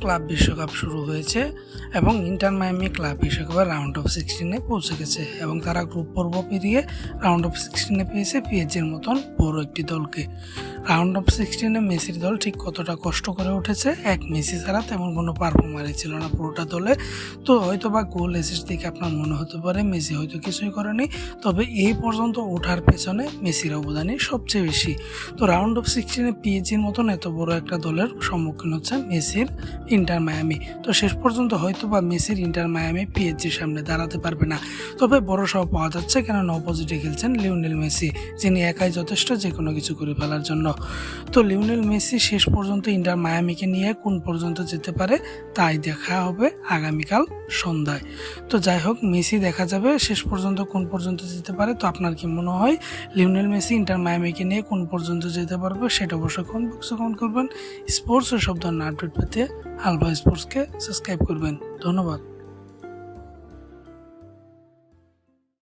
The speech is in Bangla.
ক্লাব বিশ্বকাপ শুরু হয়েছে এবং ইন্টার মায়ামি ক্লাব বিশ্বকাপের রাউন্ড অফ সিক্সটিনে পৌঁছে গেছে এবং তারা গ্রুপ পর্ব পেরিয়ে রাউন্ড অফ সিক্সটিনে পেয়েছে পিএইচের মতন বড় একটি দলকে। রাউন্ড অফ সিক্সটিনে মেসির দল ঠিক কতটা কষ্ট করে উঠেছে? এক মেসি ছাড়া তেমন কোনো পারফর্মারই ছিল না পুরোটা দলে। তো হয়তো বা গোল অ্যাসিস্ট দেখে আপনার মনে হতে পারে, মেসি হয়তো কিছুই করেনি। তবে এই পর্যন্ত ওঠার পেছনে মেসির অবদানই সবচেয়ে বেশি। তো রাউন্ড অফ সিক্সটিনে পিএইচির মতন এত বড় একটা দলের সম্মুখীন হচ্ছে মেসির ইন্টার মায়ামি। তো শেষ পর্যন্ত হয়তো বা মেসির ইন্টার মায়ামি পিএইচির সামনে দাঁড়াতে পারবে না। তবে বড় সহ পাওয়া যাচ্ছে কেননা অপোজিটে খেলছেন লিওনেল মেসি, যিনি একাই যথেষ্ট যে কোনো কিছু করে ফেলার জন্য। তো লিওনেল মেসি শেষ পর্যন্ত ইন্টার মায়ামিকে নিয়ে কোন পর্যন্ত যেতে পারে, তাই দেখা হবে আগামীকাল সন্ধ্যায়। তো যাই হোক, মেসি দেখা যাবে শেষ পর্যন্ত কোন পর্যন্ত যেতে পারে, তো আপনার কি মনে হয় লিওনেল মেসি ইন্টার মায়ামিকে নিয়ে কোন পর্যন্ত যেতে পারবে, সেটা অবশ্যই কমেন্ট বক্সে কমেন্ট করবেন। স্পোর্টস ও সব ধরনের আপডেট পেতে আলফা স্পোর্টসকে সাবস্ক্রাইব করবেন। ধন্যবাদ।